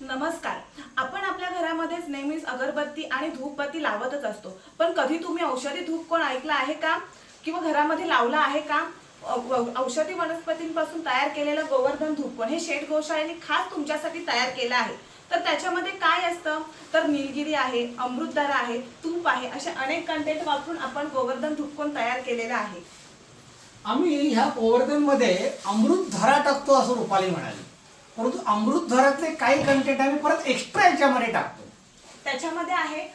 नमस्कार. आपण आपल्या घरामध्येच नेहमीच अगरबत्ती आणि धूपबत्ती लावतच असतो. पण कधी तुम्ही औषधी धूप कोण ऐकला आहे का? किंवा घरामध्ये लावला आहे का? औषधी वनस्पतींपासून तयार केलेलं गोवर्धन धूप कोण? हे शेठ गोशाळेने खास तुमच्यासाठी तयार केलं आहे. तर त्याच्यामध्ये काय असतं? तर निलगिरी आहे अमृतधारा आहे तूप आहे असे अनेक कंटेंट वापरून आपण गोवर्धन धूप कोण तयार केलेलं आहे. आम्ही ह्या गोवर्धनमध्ये अमृत टाकतो असं रुपाली म्हणाली. परंतु अमृत धरातले काही कंटेंट आम्ही परत एक्स्ट्रा याच्यामध्ये टाकतो. त्याच्यामध्ये आहे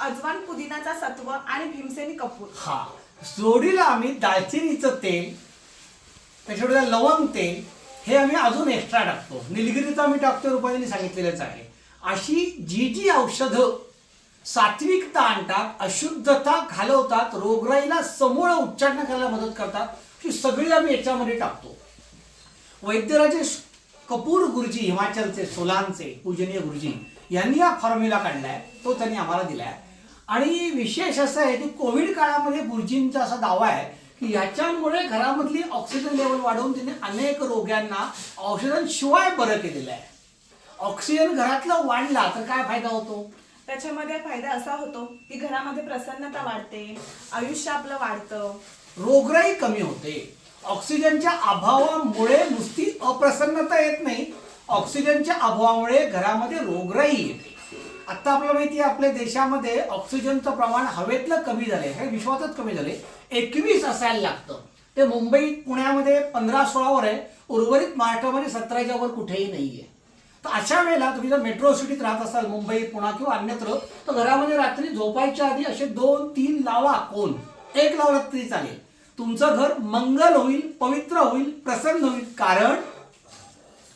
अजवान पुदिनाचा सत्व आणि भीमसेनी कपूर. हा. जोडीला आम्ही दालचिनीचं तेल त्याच्यावर लवंग तेल हे आम्ही अजून एक्स्ट्रा टाकतो. निलगिरीचं आम्ही टाकतो रुपालीने सांगितलेलंच आहे. अशी जी जी औषधं सात्विकता आणतात अशुद्धता घालवतात रोगराईला समूळ उच्चाटन करायला मदत करतात ही सगळी आम्ही याच्यामध्ये टाकतो. वैद्यराजे कपूर गुरुजी हिमाचलचे सोलानचे पूजनीय गुरुजी यांनी हा फॉर्म्युला काढलाय. तो त्यांनी आम्हाला दिलाय. आणि विशेष असं आहे की कोविड काळामध्ये गुरुजींचा असा दावा आहे की ह्याच्यामुळे घरामधली ऑक्सिजन लेवल वाढवून त्यांनी अनेक रोग्यांना औषधांशिवाय बरं केलेलं आहे. ऑक्सिजन घरातलं वाढला तर काय फायदा होतो? त्याच्यामध्ये फायदा असा होतो की घरामध्ये प्रसन्नता वाढते आयुष्य आपलं वाढतं. रोगराई कमी होते. ऑक्सिजनच्या अभावामुळे नुसती अप्रसन्नता येत नाही. ऑक्सिजनच्या अभावामुळे घरामध्ये रोगराई येते. आता आपल्याला माहिती आहे आपल्या देशामध्ये ऑक्सिजनचं प्रमाण हवेतलं कमी झालंय. हे विश्वातच कमी झाले एकवीस असायला लागतं. ते मुंबई पुण्यामध्ये पंधरा सोळावर आहे. उर्वरित महाराष्ट्रामध्ये सतराच्या वर कुठेही नाहीये. तर अशा वेळेला तुम्ही जर मेट्रो सिटीत राहत असाल मुंबई पुणा किंवा अन्यत्र तर घरामध्ये रात्री झोपायच्या आधी असे दोन तीन लावा कोण? एक लावला तरी चालेल. तुमचं घर मंगल होईल पवित्र होईल प्रसन्न होईल. कारण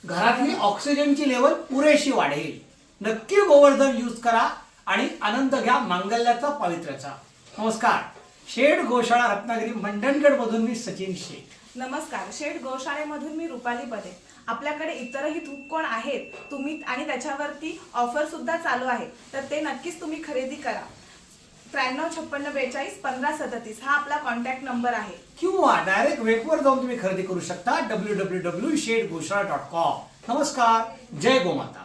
घरातली ऑक्सिजनची लेवल पुरेशी वाढेल. नक्की गोवर्धन यूज करा आणि आनंद घ्या मांगल्याचा पावित्र्याचा नमस्कार. शेड गोशाळा रत्नागिरी मंडणगड मधून मी सचिन शेख नमस्कार. शेड गोशाळेमधून मी रुपाली पदे. आपल्याकडे इतरही धूप कोण आहेत? तुम्ही आणि त्याच्यावरती ऑफर सुद्धा चालू आहे. तर ते नक्कीच तुम्ही खरेदी करा. त्र्याण्णव छप्पन्न बेचाळीस पंधरा सदतीस हा आपला कॉन्टॅक्ट नंबर आहे. किंवा डायरेक्ट वेबवर जाऊन तुम्ही खरेदी करू शकता डब्ल्यू डब्ल्यू डब्ल्यू शेड घोषणा डॉट कॉम नमस्कार जय गोमाता.